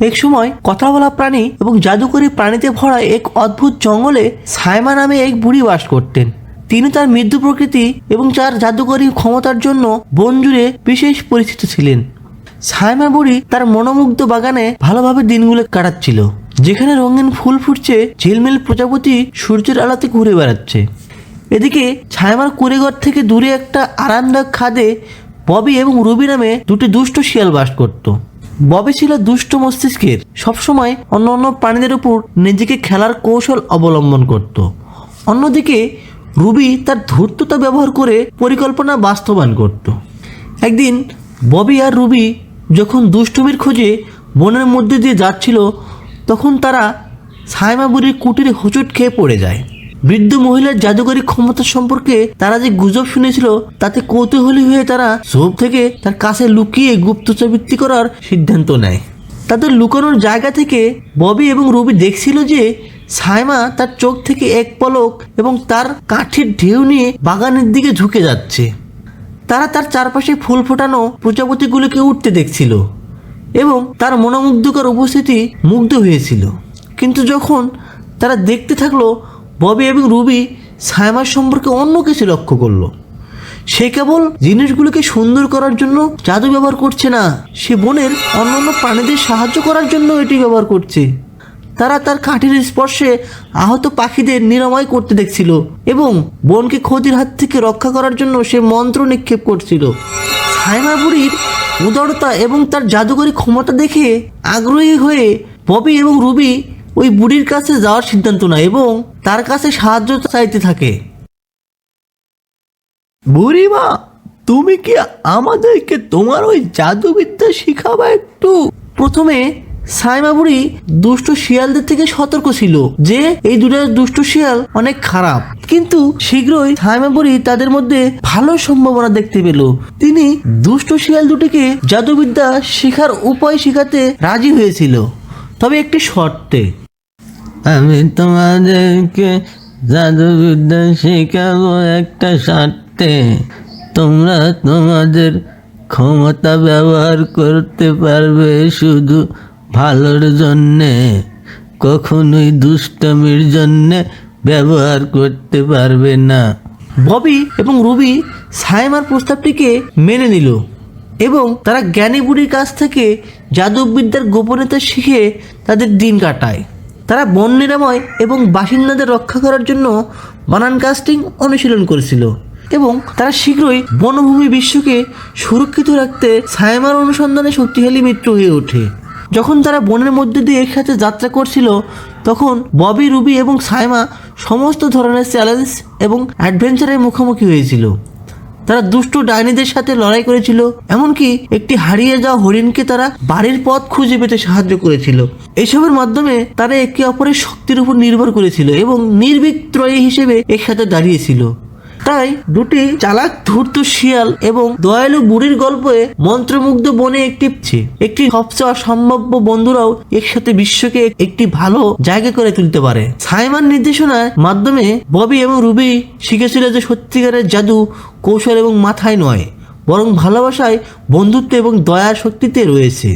এক সময় কথা বলা প্রাণী এবং জাদুকরী প্রাণীতে ভরা এক অদ্ভুত জঙ্গলে সাইমা নামে এক বুড়ি বাস করতেন। তিনি তার মৃত্যু প্রকৃতি এবং তার জাদুকরী ক্ষমতার জন্য বন জুড়ে বিশেষ পরিচিত ছিলেন। সাইমা বুড়ি তার মনোমুগ্ধ বাগানে ভালোভাবে দিনগুলো কাটাচ্ছিল, যেখানে রঙিন ফুল ফুটছে, ঝিলমিল প্রজাপতি সূর্যের আলোতে ঘুরে বেড়াচ্ছে। এদিকে ছায়ামার কুড়েঘর থেকে দূরে একটা আরামদায়ক খাদে ববি এবং রুবি নামে দুটি দুষ্ট শিয়াল বাস করত। ববি ছিল দুষ্ট মস্তিষ্কের সবসময় অন্য অন্য প্রাণীদের উপর নিজেকে খেলার কৌশল অবলম্বন করত। অন্যদিকে, রুবি তার ধূর্ততা ব্যবহার করে পরিকল্পনা বাস্তবায়ন করত। একদিন, ববি আর রুবি যখন দুষ্টুমির খোঁজে বনের মধ্যে দিয়ে যাচ্ছিল, তখন তারা সাইমা বুড়ির কুটিরে হোঁচট খেয়ে পড়ে যায়। বৃদ্ধ মহিলার জাদুকরী ক্ষমতা সম্পর্কে তারা যে গুজব শুনেছিল, তাতে কৌতূহলী হয়ে তারা সব থেকে তার কাছে লুকিয়ে গুপ্তচরবৃত্তি করার সিদ্ধান্ত নেয়। তাদের লুকানোর জায়গা থেকে ববি এবং রুবি দেখছিল যে সাইমা তার চোখ থেকে এক পলক এবং তার কাঠির ঢেউ নিয়ে বাগানের দিকে ঝুঁকে যাচ্ছে। তারা তার চারপাশে ফুল ফোটানো প্রজাপতিগুলোকে উঠতে দেখছিল এবং তার মনোমুগ্ধকর উপস্থিতি মুগ্ধ হয়েছিল। কিন্তু যখন তারা দেখতে থাকল ববি এবং রুবি সায়মার সম্পর্কে অন্য কিছু লক্ষ্য করল। সে কেবল জিনিসগুলোকে সুন্দর করার জন্য জাদু ব্যবহার করছে না, সে বনের অন্যান্য প্রাণীদের সাহায্য করার জন্য এটি ব্যবহার করছে। তারা তার কাঠির স্পর্শে আহত পাখিদের নিরাময় করতে দেখছিল এবং বনকে ক্ষতির হাত থেকে রক্ষা করার জন্য সে মন্ত্র নিক্ষেপ করছিল। সাইমা বুড়ির উদারতা এবং তার জাদুকরী ক্ষমতা দেখে আগ্রহী হয়ে ববি এবং রুবি ওই বুড়ির কাছে যাওয়ার সিদ্ধান্ত নেয় এবং তার কাছে সাহায্য চাইতে থাকে। বুড়িমা তুমি কি আমাদেরকে তোমার ওই জাদুবিদ্যা শিখাবা একটু? প্রথমে সাইমা বুড়ি দুষ্ট শিয়ালদের থেকে সতর্ক ছিল যে এই দুটো দুষ্ট শিয়াল অনেক খারাপ। কিন্তু শীঘ্রই সাইমা বুড়ি তাদের মধ্যে ভালো সম্ভাবনা দেখতে পেল। তিনি দুষ্ট শিয়াল দুটিকে জাদুবিদ্যা শেখার উপায় শেখাতে রাজি হয়েছিল। তবে একটি শর্তে আমি তোমাদেরকে জাদুবিদ্যা শেখাবো একটা স্বার্থে তোমরা তোমাদের ক্ষমতা ব্যবহার করতে পারবে শুধু ভালোর জন্যে, কখনোই দুষ্টমির জন্যে ব্যবহার করতে পারবে না। ববি এবং রুবি সাইমার প্রস্তাবটিকে মেনে নিল এবং তারা জ্ঞানী বুড়ির কাছ থেকে জাদুবিদ্যার গোপনীয়তা শিখে তাদের দিন কাটায়। তারা বন নিরাময় এবং বাসিন্দাদের রক্ষা করার জন্য বানান কাস্টিং অনুশীলন করেছিল এবং তারা শীঘ্রই বনভূমি বিশ্বকে সুরক্ষিত রাখতে সাইমার অনুসন্ধানে শক্তিশালী মিত্র হয়ে ওঠে। যখন তারা বনের মধ্যে দিয়ে একসাথে যাত্রা করছিল, তখন ববি, রুবি এবং সাইমা সমস্ত ধরনের চ্যালেঞ্জ এবং অ্যাডভেঞ্চারের মুখোমুখি হয়েছিল। তারা দুষ্ট ডাইনিদের সাথে লড়াই করেছিল, এমনকি একটি হারিয়ে যাওয়া হরিণকে তারা বাড়ির পথ খুঁজে পেতে সাহায্য করেছিল। এসবের মাধ্যমে তারা একে অপরের শক্তির উপর নির্ভর করেছিল এবং নির্বিক্রয়ী হিসেবে একসাথে দাঁড়িয়েছিল। তাই দুটি চালাক ধূর্ত শিয়াল এবং দয়ালু বুড়ির গল্পে মন্ত্রমুগ্ধ বনে একটি একটি সবচেয়ে অসম্ভাব্য বন্ধুরাও একসাথে বিশ্বকে একটি ভালো জায়গা করে তুলতে পারে। সাইমার নির্দেশনার মাধ্যমে ববি এবং রুবি শিখেছিল যে সত্যিকারের জাদু কৌশল এবং মাথায় নয়, বরং ভালোবাসায় বন্ধুত্ব এবং দয়ার শক্তিতে রয়েছে।